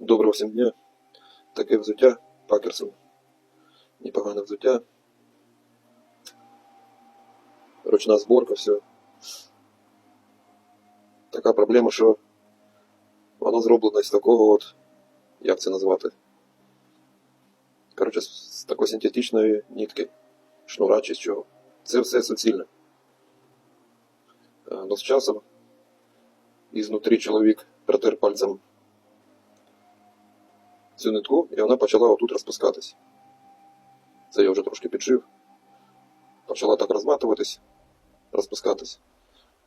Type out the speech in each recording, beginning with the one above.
Доброго всім дня. Таке взуття Пакерсон. Непогане взуття. Ручна зборка, все. Така проблема, що воно зроблено з такого от, як це назвати? Коротше, з такої синтетичної нитки, шнура чи з чого. Це все суцільне. Е, Но з часом ізнутрі чоловік протер пальцем цю нитку, і вона почала отут розпускатись. Це я вже трошки підшив. Почала так розматуватись, розпускатись.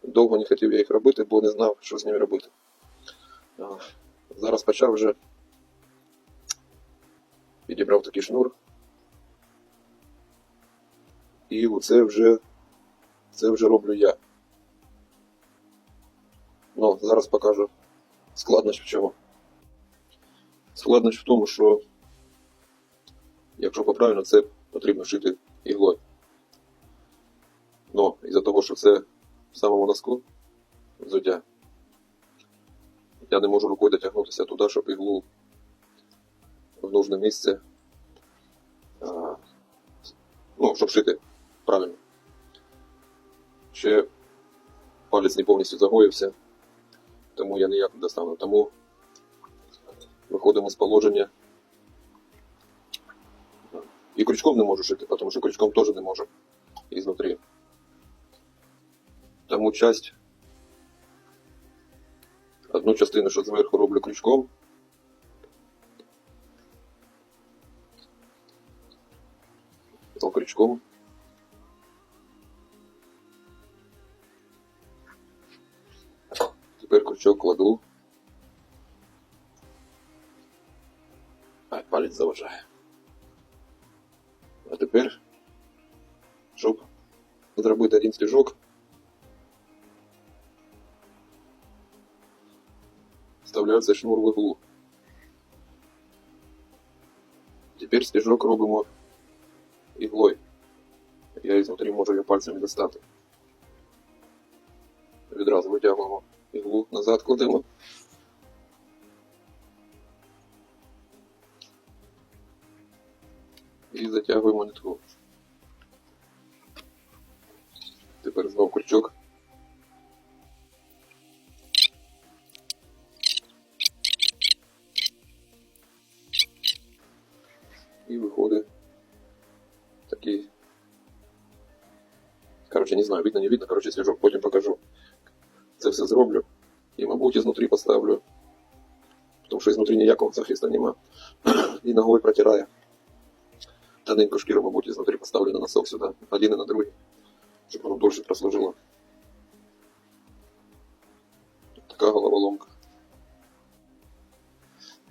Довго не хотів я їх робити, бо не знав, що з ними робити. Зараз почав вже підібрав такий шнур. І оце вже це вже роблю я. Ну, зараз покажу складність в чому. Складність в тому, що якщо поправильно, це потрібно шити іглою. Но із-за того, що це в самому носку взуття, я не можу рукою дотягнутися туди, щоб іглу в нужне місце. Ну, щоб шити правильно. Ще палець не повністю загоївся, тому я ніяк не достану. Тому виходимо з положення. І крючком не можу шити, тому що крючком теж не можу ізнутрі. Тому часть, одну частину, що зверху роблю крючком. То крючком. Тепер крючок кладу. Ай, палець заважає. А тепер, щоб зробити один стежок, вставляю цей шнур в иглу. Тепер стежок робимо іглою. Я ізнутрі можу його пальцями достати. Відразу витягуємо іглу, назад кладемо. І затягуємо нитку. Тепер знов крючок. І виходить такий. Короче, не знаю, видно, не видно, короче, свіжок, потім покажу. Це все зроблю. І, мабуть, ізнутрі поставлю. Тому що ізнутрі ніякого захисту нема. І ногою протираю. Тоненьку шкіру, мабуть, ізнутрі поставлю на носок сюди, один і на другий, щоб воно дольше прослужило. Така головоломка.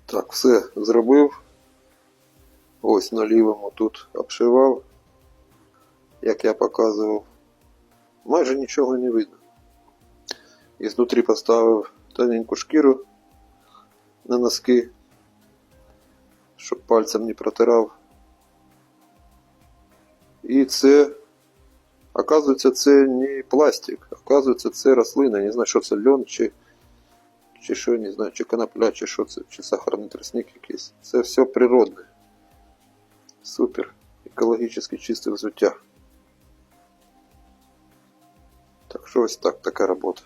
Так, все зробив. Ось на лівому тут обшивав, як я показував. Майже нічого не видно. І знутрі поставив тоненьку шкіру на носки, щоб пальцем не протирав. І це, оказується, це не пластик, оказується, це рослина. Я не знаю, що це льон, чи, чи що, не знаю, чи конопля, чи що це, чи сахарний тростник якийсь. Це все природне. Супер. Екологічно чисте взуття. Так що ось так, така робота.